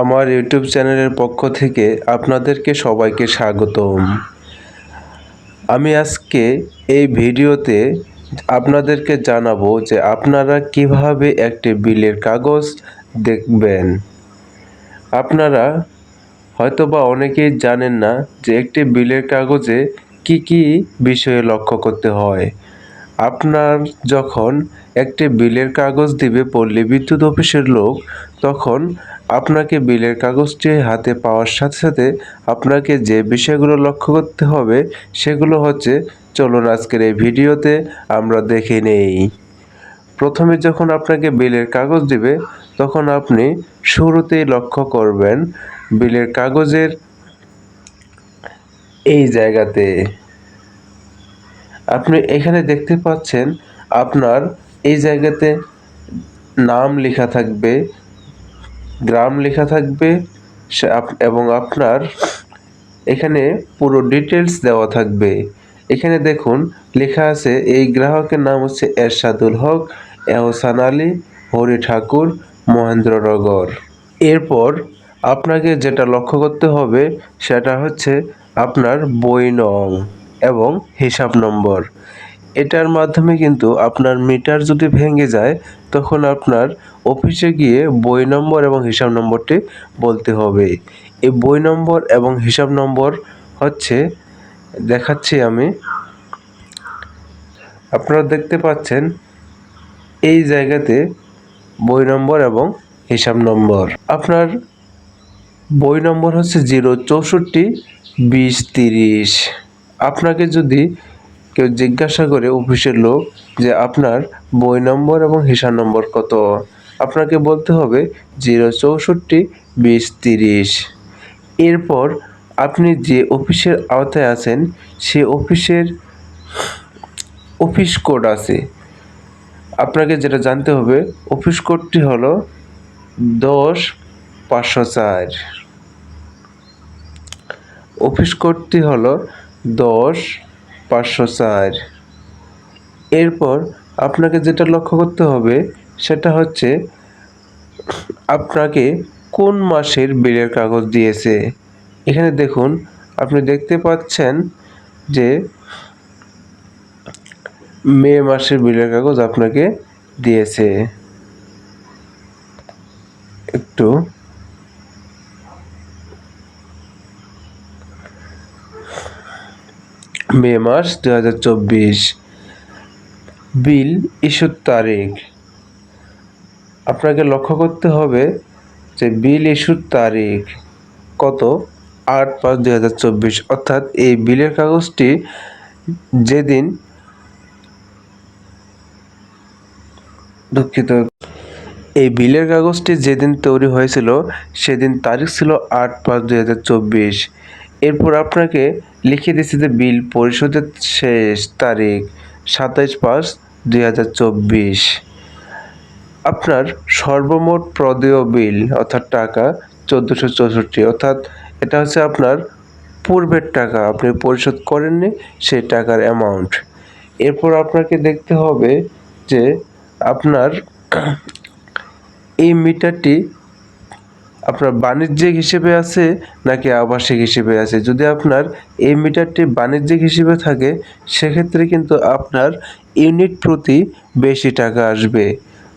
আমার ইউটিউব চ্যানেলের পক্ষ থেকে আপনাদেরকে সবাইকে স্বাগতম। আমি আজকে এই ভিডিওতে আপনাদেরকে জানাব যে আপনারা কীভাবে একটি বিলের কাগজ দেখবেন। আপনারা হয়তোবা অনেকেই জানেন না যে একটি বিলের কাগজে কি কি বিষয়ে লক্ষ্য করতে হয়। আপনার যখন একটি বিলের কাগজ দিবে পল্লী বিদ্যুৎ অফিসের লোক, তখন আপনাকে বিলের কাগজটি হাতে পাওয়ার সাথে সাথে আপনাকে যে বিষয়গুলো লক্ষ্য করতে হবে, সেগুলো হচ্ছে, চলুন আজকের এই ভিডিওতে আমরা দেখে নেই। প্রথমে যখন আপনাকে বিলের কাগজ দিবে, তখন আপনি শুরুতেই লক্ষ্য করবেন বিলের কাগজের এই জায়গাতে। আপনি এখানে দেখতে পাচ্ছেন, আপনার এই জায়গাতে নাম লেখা থাকবে গ্রাম লেখা থাকবে এবং আপনার এখানে পুরো ডিটেলস দেওয়া থাকবে। এখানে দেখুন, লেখা আছে, এই গ্রাহকের নাম হচ্ছে এরশাদুল হক, এহসান আলী, হরি ঠাকুর, মহেন্দ্রনগর। এরপর আপনাকে যেটা লক্ষ্য করতে হবে, সেটা হচ্ছে আপনার বই নং এবং হিসাব নম্বর। এটার মাধ্যমে কিন্তু আপনার মিটার যদি ভেঙে যায়, তখন আপনার অফিসে গিয়ে বই নম্বর এবং হিসাব নম্বরটি বলতে হবে। এই বই নম্বর এবং হিসাব নম্বর হচ্ছে, দেখাচ্ছি আমি। আপনারা দেখতে পাচ্ছেন, এই জায়গাতে বই নম্বর এবং হিসাব নম্বর। আপনার বই নম্বর হচ্ছে জিরো চৌষট্টি, বিশ, তিরিশ। আপনাকে যদি কেউ জিজ্ঞাসা করে অফিসের লোক যে আপনার বই নম্বর এবং হিসাব নম্বর কত? আপনাকে বলতে হবে জিরো চৌষট্টি বিশ তিরিশ। এরপর আপনি যে অফিসের আওতায় আছেন, সে অফিসের অফিস কোড আছে। আপনাকে যেটা জানতে হবে, অফিস কোডটি হলো দশ পাঁচশো চার। অফিস কোডটি হলো দশ পাঁচশো চার এরপর আপনাকে যেটা লক্ষ্য করতে হবে, সেটা হচ্ছে আপনাকে কোন মাসের বিলের কাগজ দিয়েছে। এখানে দেখুন, আপনি দেখতে পাচ্ছেন যে মে মাসের বিলের কাগজ আপনাকে দিয়েছে। একটু মে মাস দু হাজার চব্বিশ। বিল ইস্যুর তারিখ। আপনাকে লক্ষ্য করতে হবে যে বিল ইস্যুর তারিখ কত? আট পাঁচ দুই হাজার চব্বিশ। অর্থাৎ এই বিলের কাগজটি যেদিন দুঃখিত। এই বিলের কাগজটি যেদিন তৈরি হয়েছিল, সেদিন তারিখ ছিল আট পাঁচ দুই হাজার চব্বিশ। এরপর আপনাকে লিখে দিচ্ছে যে বিল পরিশোধের শেষ তারিখ সাতাইশ পাঁচ দুই হাজার চব্বিশ। আপনার সর্বমোট প্রদেয় বিল, অর্থাৎ টাকা, চোদ্দোশো চৌষট্টি। অর্থাৎ এটা হচ্ছে আপনার পূর্বের টাকা, আপনি পরিশোধ করেননি সেই টাকার অ্যামাউন্ট এরপর আপনাকে দেখতে হবে যে আপনার এই মিটারটি আপনার বাণিজ্যিক হিসেবে আছে নাকি আবাসিক হিসেবে আছে? যদি আপনার এই মিটারটি বাণিজ্যিক হিসেবে থাকে, সেক্ষেত্রে কিন্তু আপনার ইউনিট প্রতি বেশি টাকা আসবে।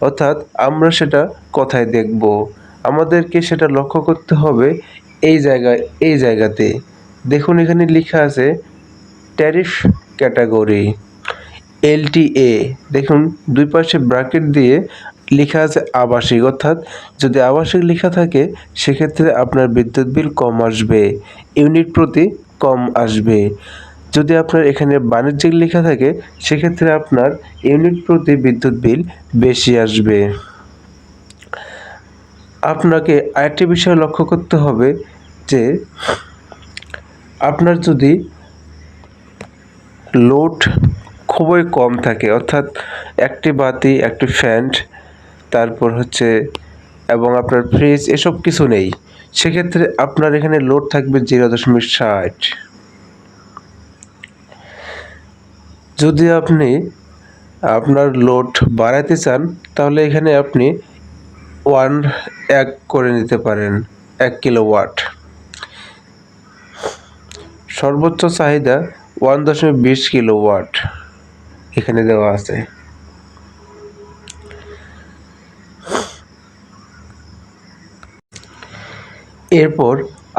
অর্থাৎ আমরা সেটা কোথায় দেখব। আমাদেরকে সেটা লক্ষ্য করতে হবে এই জায়গায় এই জায়গাতে। দেখুন, এখানে লেখা আছে ট্যারিফ ক্যাটাগরি এলটিএ দেখুন, দুই পাশে ব্র্যাকেট দিয়ে লেখা আছে আবাসিক, অর্থাৎ যদি আবাসিক লেখা থাকে, সেক্ষেত্রে আপনার বিদ্যুৎ বিল কম আসবে, ইউনিট প্রতি কম আসবে। যদি আপনার এখানে বাণিজ্যিক লেখা থাকে, সেক্ষেত্রে আপনার ইউনিট প্রতি বিদ্যুৎ বিল বেশি আসবে। আপনাকে আরেকটি বিষয় লক্ষ্য করতে হবে যে, আপনার যদি লোড খুবই কম থাকে, অর্থাৎ একটি বাতি, একটি ফ্যান তারপর হচ্ছে, এবং আপনার ফ্রিজ এসব কিছু নেই। সেক্ষেত্রে আপনার এখানে লোড থাকবে জিরো দশমিক ষাট। যদি আপনি আপনার লোড বাড়াতে চান, তাহলে এখানে আপনি ওয়ান এক করে নিতে পারেন, এক কিলোওয়াট সর্বোচ্চ চাহিদা ওয়ান দশমিক বিশ কিলোওয়াট এখানে দেওয়া আছে। এরপর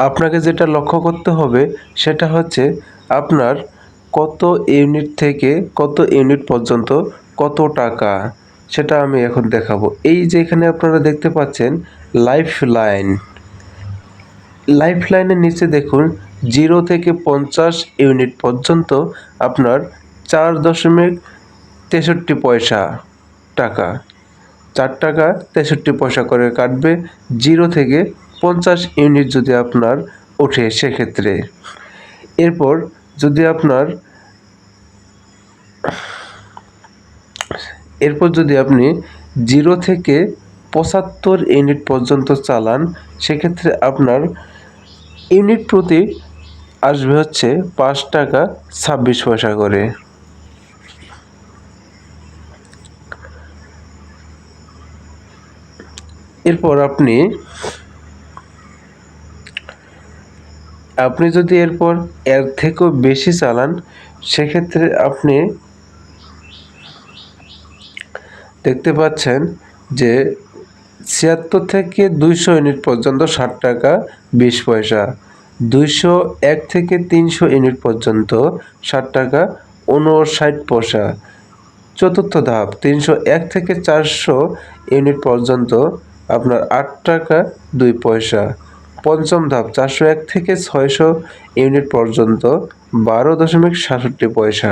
আপনাকে যেটা লক্ষ্য করতে হবে সেটা হচ্ছে আপনার কত ইউনিট থেকে কত ইউনিট পর্যন্ত কত টাকা, সেটা আমি এখন দেখাবো। এই যে এখানে আপনারা দেখতে পাচ্ছেন লাইফ লাইন লাইফ লাইনের নিচে দেখুন, জিরো থেকে পঞ্চাশ ইউনিট পর্যন্ত আপনার চার দশমিক তেষট্টি পয়সা টাকা। চার টাকা তেষট্টি পয়সা করে কাটবে, জিরো থেকে পঞ্চাশ ইউনিট যদি আপনার ওঠে সেক্ষেত্রে। এরপর যদি আপনার এরপর যদি আপনি জিরো থেকে পঁচাত্তর ইউনিট পর্যন্ত চালান, সেক্ষেত্রে আপনার ইউনিট প্রতি আসবে হচ্ছে পাঁচ টাকা ছাব্বিশ পয়সা করে। এরপর আপনি আপনি যদি এরপর এর থেকেও বেশি চালান, সেক্ষেত্রে আপনি দেখতে পাচ্ছেন যে ছিয়াত্তর থেকে দুইশো ইউনিট পর্যন্ত ষাট টাকা বিশ পয়সা, দুইশো এক থেকে তিনশো ইউনিট পর্যন্ত ষাট টাকা উনষাট পয়সা, চতুর্থ ধাপ তিনশো এক থেকে চারশো ইউনিট পর্যন্ত আপনার আট টাকা দুই পয়সা। পঞ্চম ধাপ চারশো এক থেকে ছয়শো ইউনিট পর্যন্ত বারো দশমিক সাতষট্টি পয়সা।